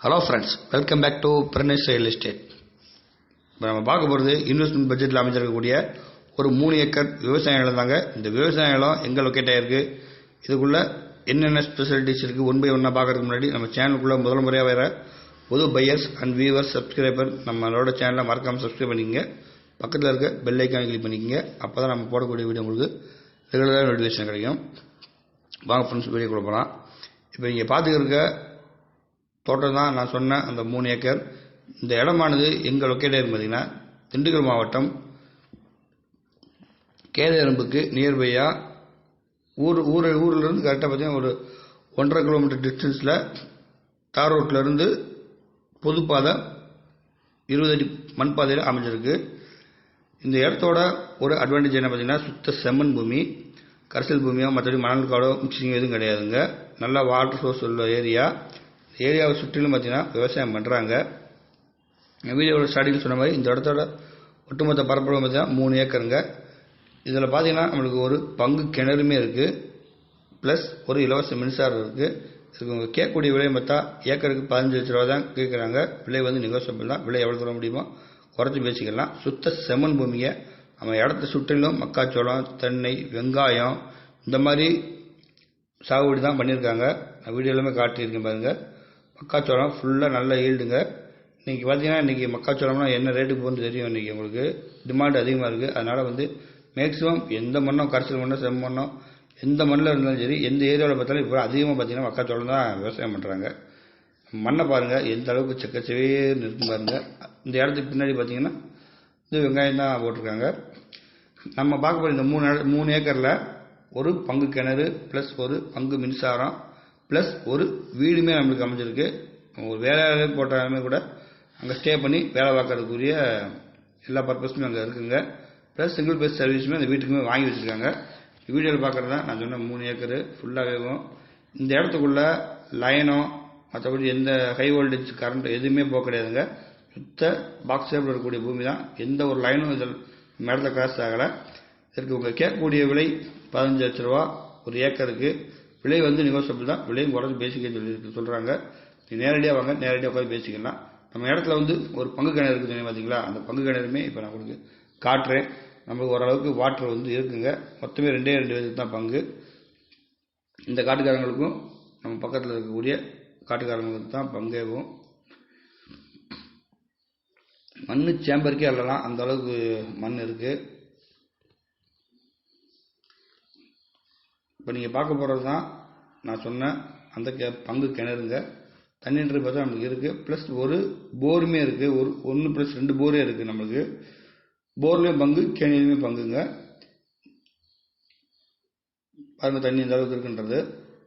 Hello friends welcome back to Pranesh real estate இப்போ நம்ம பார்க்க போகிறது இன்வெஸ்ட்மெண்ட் பட்ஜெட்டில் அமைச்சிருக்கக்கூடிய ஒரு மூணு ஏக்கர் விவசாய நிலம் தாங்க. இந்த விவசாய நிலம் எங்கே லொக்கேட் ஆகிருக்கு இதுக்குள்ளே என்னென்ன ஸ்பெஷாலிட்டிஸ் இருக்குது ஒன் பை ஒன்னாக பார்க்கறதுக்கு முன்னாடி நம்ம சேனலுக்குள்ளே முதல் முறையாக வேறு புது பையர்ஸ் அண்ட் வியூவர்ஸ் சப்ஸ்கிரைபர் நம்மளோட சேனலை மறக்காமல் சப்ஸ்கிரைப் பண்ணிக்கங்க. பக்கத்தில் இருக்க பெல் ஐக்கான் கிளிக் பண்ணிக்கங்க. அப்போ தான் நம்ம போடக்கூடிய வீடியோ உங்களுக்கு ரெகுலராக நோட்டிஃபிகேஷன் கிடைக்கும். வாங்க ஃப்ரெண்ட்ஸ் வீடியோ போகலாம் இப்போ நீங்கள் பார்த்துக்கிருக்க தோட்டம் தான் நான் சொன்ன அந்த மூணு ஏக்கர். இந்த இடமானது எங்கே லொக்கேட் பார்த்தீங்கன்னா திண்டுக்கல் மாவட்டம். கேதரம்புக்கு நியர்பையாக ஊர் ஊர் ஊர்லேருந்து கரெக்டாக பார்த்தீங்கன்னா ஒரு ஒன்றரை கிலோமீட்டர் டிஸ்டன்ஸில் தார் ரோட்லேருந்து பொதுப்பாதை இருபது அடி மண் பாதையில் அமைஞ்சிருக்கு. இந்த இடத்தோட ஒரு அட்வான்டேஜ் என்ன பார்த்தீங்கன்னா சுத்த செம்மண் பூமி கரிசல் பூமியோ மற்றபடி மணல் காடோ மிக்சிங் எதுவும் கிடையாதுங்க. நல்லா வாட்டர் சோர்ஸ் உள்ள ஏரியா ஏரியாவை சுற்றிலும் பார்த்தீங்கன்னா விவசாயம் பண்ணுறாங்க வீடியோட ஸ்டார்டிங் சொன்ன மாதிரி இந்த இடத்தோட ஒட்டுமொத்த பரப்பளவு பார்த்தீங்கன்னா மூணு ஏக்கருங்க. இதில் பார்த்தீங்கன்னா நம்மளுக்கு ஒரு பங்கு கிணறுமே இருக்குது ப்ளஸ் ஒரு இலவச மின்சாரம் இருக்குது இதுக்கு உங்கள் கேட்கக்கூடிய விலை பார்த்தா ஏக்கருக்கு பதினஞ்சு லட்ச ரூபா தான் கேட்குறாங்க விலை வந்து நெகோசியபிள் தான். விலை எவ்வளோ தர முடியுமோ குறைச்சி பேசிக்கலாம். சுத்த செம்மண் பூமியை நம்ம இடத்த சுற்றிலும் மக்காச்சோளம் தென்னை வெங்காயம் இந்த மாதிரி சாகுபடி தான் பண்ணியிருக்காங்க. நான் வீடியோ எல்லாமே காட்டியிருக்கேன் பாருங்கள் மக்காச்சோளம் ஃபுல்லாக நல்ல ஈல்டுங்க இன்றைக்கி பார்த்தீங்கன்னா இன்றைக்கி மக்காச்சோளம்னா என்ன ரேட்டுக்கு போகுது தெரியும் இன்றைக்கி உங்களுக்கு. டிமாண்ட் அதிகமாக இருக்குது அதனால் வந்து மேக்ஸிமம் எந்த மண்ணோ கரைசல் மண்ணோ செம்மண்ணோ எந்த மண்ணில் இருந்தாலும் சரி எந்த ஏரியாவில் பார்த்தாலும் இப்போ அதிகமாக பார்த்தீங்கன்னா மக்காச்சோளம் தான் விவசாயம் பண்ணுறாங்க மண்ணை பாருங்கள் எந்த அளவுக்கு செக்கச்சவே இருக்கும் பாருங்கள் இந்த இடத்துக்கு பின்னாடி பார்த்தீங்கன்னா இது வெங்காயம் தான் போட்டிருக்காங்க. நம்ம பார்க்க போகிற இந்த மூணு மூணு ஏக்கரில் ஒரு பங்கு கிணறு ப்ளஸ் ஒரு பங்கு மின்சாரம். ப்ளஸ் ஒரு வீடுமே நம்மளுக்கு அமைஞ்சிருக்கு. ஒரு வேலையாளர் போட்டாலுமே கூட அங்கே ஸ்டே பண்ணி வேலை பார்க்கறதுக்குரிய எல்லா பர்பஸுமே அங்கே இருக்குங்க. ப்ளஸ் சிங்கிள் பேஸ் சர்வீஸுமே அந்த வீட்டுக்குமே வாங்கி வச்சுருக்காங்க. வீடியோவில் பார்க்குறது தான் நான் சொன்ன மூணு ஏக்கரு ஃபுல்லாகவே இந்த இடத்துக்குள்ளே லைனோ மற்றபடி எந்த ஹை வோல்டேஜ் கரண்ட் எதுவுமே போக கிடையாதுங்க. சுத்த பாக்ஸ் ஷேப்பில் இருக்கக்கூடிய பூமி தான் எந்த ஒரு லைனும் இதில் நம்ம இடத்துல கிராஸ் ஆகலை. இதற்கு உங்கள் கேட்கக்கூடிய விலை பதினஞ்சு லட்ச ரூபா ஒரு ஏக்கருக்கு. விலை வந்து நெகோசியபிள் தான். விலையும் குறைச்சி பேசிக்க சொல்லி சொல்கிறாங்க நீ நேரடியாக வாங்க நேரடியாக உட்காந்து பேசிக்கலாம். நம்ம இடத்துல வந்து ஒரு பங்கு கிணறு இருக்குது பார்த்தீங்களா அந்த பங்கு கிணறுமே இப்போ நான் உங்களுக்கு காட்டுறேன். நமக்கு ஓரளவுக்கு வாட்டர் வந்து இருக்குங்க. மொத்தமே ரெண்டே ரெண்டு பேருக்கு தான் பங்கு. இந்த காட்டுக்காரங்களுக்கும் நம்ம பக்கத்தில் இருக்கக்கூடிய காட்டுக்காரங்களுக்கு தான் பங்கேவும். மண் சேம்பருக்கே அள்ளலாம். அந்த அளவுக்கு மண் இருக்கு. இப்போ நீங்கள் பார்க்க போகிறது தான் நான் சொன்ன அந்த கே பங்கு கிணறுங்க. தண்ணின்றது பார்த்தா நம்மளுக்கு இருக்குது ப்ளஸ் ஒரு போருமே இருக்குது ஒரு ஒன்று ப்ளஸ் ரெண்டு போரே இருக்குது நம்மளுக்கு. போர்லேயும் பங்கு கேணிலையுமே பங்குங்க. பாருங்கள் தண்ணி இந்த அளவுக்கு இருக்குன்றது.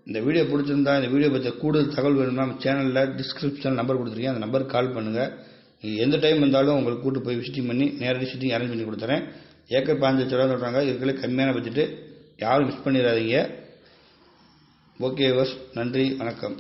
இந்த வீடியோ பிடிச்சிருந்தா இந்த வீடியோ பற்றி கூடுதல் தகவல் வேணும்னா நம்ம சேனலில் டிஸ்கிரிப்ஷன் நம்பர் கொடுத்துருக்கேன் அந்த நம்பருக்கு கால் பண்ணுங்கள் நீங்கள் எந்த டைம் வந்தாலும் உங்களுக்கு கூட்டு போய் விசிட்டிங் பண்ணி நேரடி விசிட்டிங் அரேஞ்ச் பண்ணி கொடுத்துறேன். ஏக்கர் பாஞ்சு லட்ச ரூபா சொல்கிறாங்க இருக்கிற கம்மியான பட்ஜெட்டு யாரும் மிஸ் பண்ணிடாதீங்க. ஓகே வஸ் நன்றி வணக்கம்.